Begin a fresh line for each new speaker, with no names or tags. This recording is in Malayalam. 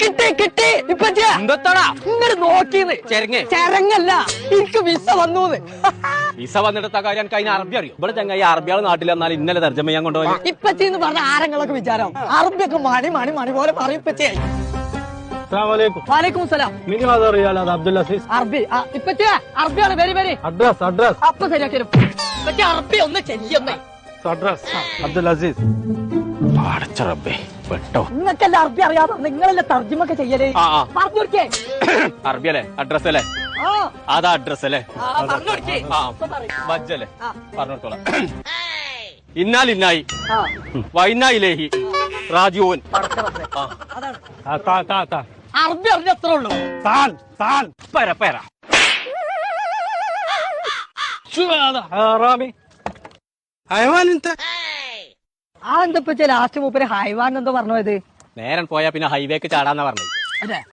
കിട്ടി കിട്ടി ഇപ്പച്ചേ!
എന്തോത്താടാ?
ഇങ്ങനെ നോക്കിന്ന്.
ചെരങ്ങ്.
ചരങ്ങല്ല എനിക്ക് വിസ വന്നൂന്ന്.
വിസ വന്നിട്ട് കാര്യം? എനിക്ക് അറബി അറിയോ? ഇവിടെ ചങ്ങായി അറബിയാൾ നാട്ടിൽ വന്നാൽ ഇന്നലെ തർജമ ഞാൻ കൊണ്ടുപോയി
ഇപ്പച്ചി എന്ന് പറഞ്ഞ ആരെങ്കിലൊക്കെ വിചാരം? അറബിയൊക്കെ മണി മണി മണി പോലെ പറയും ഇപ്പച്ചേ. അറബി ഇപ്പച്ചേ അറബിയാണ് വരി വരി.
Address address.
അപ്പൊ ശരിയാക്കി. അറബി ഒന്ന് ചെല്ലിയൊന്നേ
അഡ്രസ്. അബ്ദുൽ അസീസ്.
അടച്ച റബ്ബേ. പെട്ടോ
നിങ്ങൾക്കല്ല അറബി അറിയാതെ നിങ്ങളല്ലേ തർജ്ജമൊക്കെ ചെയ്യലേ
ആ, ആ.
പറഞ്ഞു കൊടുക്കേ
അറബി അല്ലേ അഡ്രസ് അല്ലേ
ആ
അതാ അഡ്രസ് അല്ലേ
ആ, പറഞ്ഞു കൊടുക്കേ
ആ
ഇപ്പൊ പറയ്.
വജ്ജല്ലേ
ആ.
പറഞ്ഞോളാം ഇന്നാൽ ഇന്നായി
ആ,
വൈനായിലേഹി റാജുവൻ
പടച്ച റബ്ബേ. അതാണ്
ആ, താ താ താ
അറബി അറിഞ്ഞ എത്ര ഉള്ളൂ
താൻ താൻ
പര പര
شو هذا حرامي حيوان انت
ആ എന്താ ലാസ്റ്റ് മൂപ്പര് ഹൈവാൻ എന്തോ പറഞ്ഞു പോയത്
നേരം പോയാ പിന്നെ ഹൈവേക്ക് ചാടാന്നാ പറഞ്ഞത്.
അതെ.